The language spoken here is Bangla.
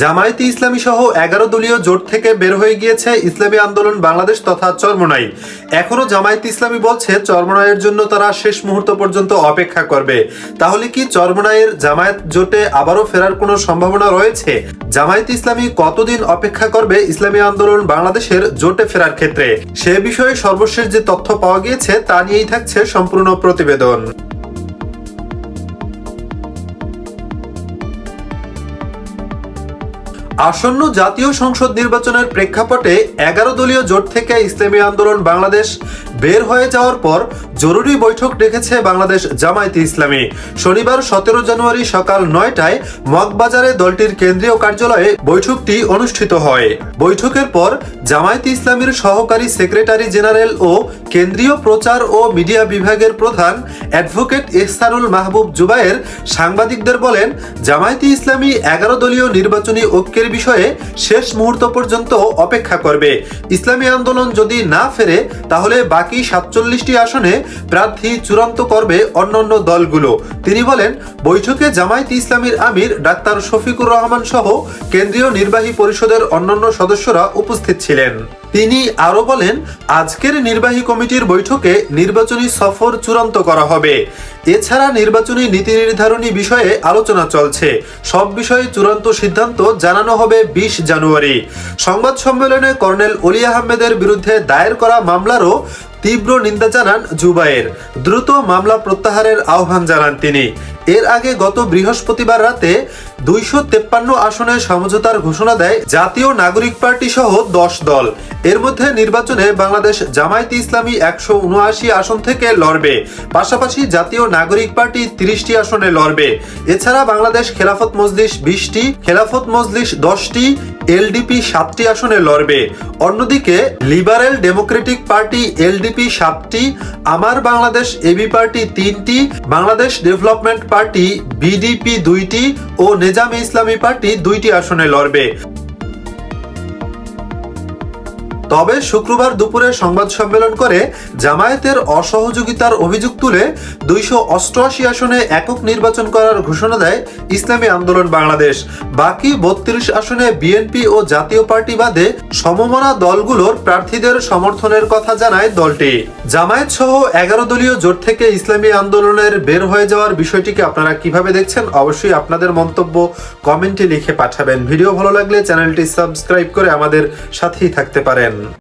জামায়াতে ইসলামী সহ এগারো দলীয় জোট থেকে বের হয়ে গিয়েছে ইসলামী আন্দোলন, বাংলাদেশ তথা চরমনাই। এখনও জামায়াতে ইসলামী বলছে, চরমনাইয়ের জন্য তারা শেষ মুহূর্ত পর্যন্ত অপেক্ষা করবে। তাহলে কি চরমনাইয়ের জামায়াত জোটে আবারও ফেরার কোনো সম্ভাবনা রয়েছে? জামায়াত ইসলামী কতদিন অপেক্ষা করবে ইসলামী আন্দোলন, বাংলাদেশের জোটে ফেরার ক্ষেত্রে? সে বিষয়ে সর্বশেষ যে তথ্য পাওয়া গিয়েছে, তা নিয়েই থাকছে সম্পূর্ণ প্রতিবেদন। আসন্ন জাতীয় সংসদ নির্বাচনের প্রেক্ষাপটে এগারো দলীয় জোট থেকে ইসলামী আন্দোলন বাংলাদেশ বের হয়ে যাওয়ার পর জরুরি বৈঠক ডেকেছে বাংলাদেশ জামায়াতে ইসলামী। শনিবার সতেরো জানুয়ারি সকাল নয়টায় মগবাজারে দলটির কেন্দ্রীয় কার্যালয়ে বৈঠকটি অনুষ্ঠিত হয়। বৈঠকের পর জামায়াতে ইসলামীর সহকারী সেক্রেটারি জেনারেল ও কেন্দ্রীয় প্রচার ও মিডিয়া বিভাগের প্রধান অ্যাডভোকেট ইহসানুল মাহবুব জুবায়ের সাংবাদিকদের বলেন, জামায়াতে ইসলামী এগারো দলীয় নির্বাচনী ঐক্যের বিষয়ে শেষ মুহূর্ত পর্যন্ত অপেক্ষা করবে। ইসলামী আন্দোলন যদি না ফেরে, তাহলে বাকি সাতচল্লিশটি আসনে প্রার্থী চূড়ান্ত করবে অন্যান্য দলগুলো। তিনি বলেন, বৈঠকে জামায়াত ইসলামীর আমির ডাক্তার শফিকুর রহমান সহ কেন্দ্রীয় নির্বাহী পরিষদের অন্যান্য সদস্যরা উপস্থিত ছিলেন। তিনি আরও বলেন, আজকের নির্বাহী কমিটির বৈঠকে নির্বাচনী সফর চূড়ান্ত করা হবে। এছাড়া নির্বাচনী নীতি নির্ধারণী বিষয়ে আলোচনা চলছে। সব বিষয়ে চূড়ান্ত সিদ্ধান্ত জানানো হবে বিশ জানুয়ারি। সংবাদ সম্মেলনে কর্নেল অলি আহমেদের বিরুদ্ধে দায়ের করা মামলারও তীব্র নিন্দা জানান জুবায়ের দ্রুত মামলা প্রত্যাহারের আহ্বান জানান তিনি। এর আগে গত বৃহস্পতিবার রাতে দুইশো তেপ্পান্ন আসনে সমঝোতার ঘোষণা দেয় জাতীয় নাগরিক পার্টি সহ দশ দল। এর মধ্যে নির্বাচনে বাংলাদেশ জামায়াতে ইসলামী একশো উনআশি আসন থেকে লড়বে। পাশাপাশি জাতীয় নাগরিক পার্টি তিরিশটি আসনে লড়বে। এছাড়া বাংলাদেশ খেলাফত মজলিস বিশটি, খেলাফত মজলিস দশটি, এলডিপি সাতটি আসনে লড়বে। অন্যদিকে লিবারেল ডেমোক্রেটিক পার্টি এলডিপি সাতটি, আমার বাংলাদেশ এবি পার্টি তিনটি, বাংলাদেশ ডেভেলপমেন্ট পার্টি বিডিপি দুইটি ও নেজামে ইসলামী পার্টি দুইটি আসনে লড়বে। তবে শুক্রবার দুপুরে সংবাদ সম্মেলন করে জামায়াতের অসহযোগিতার অভিযোগ তুলে দুইশো অষ্টআশি আসনে একক নির্বাচন করার ঘোষণা দেয় ইসলামী আন্দোলন বাংলাদেশ। বাকি বত্রিশ আসনে বিএনপি ও জাতীয় পার্টি বাদে সমমনা দলগুলোর প্রার্থীদের সমর্থনের কথা জানায় দলটি। জামায়াত সহ এগারো দলীয় জোট থেকে ইসলামী আন্দোলনের বের হয়ে যাওয়ার বিষয়টিকে আপনারা কীভাবে দেখছেন অবশ্যই আপনাদের মন্তব্য কমেন্টে লিখে পাঠাবেন। ভিডিও ভালো লাগলে চ্যানেলটি সাবস্ক্রাইব করে আমাদের সাথেই থাকতে পারেন।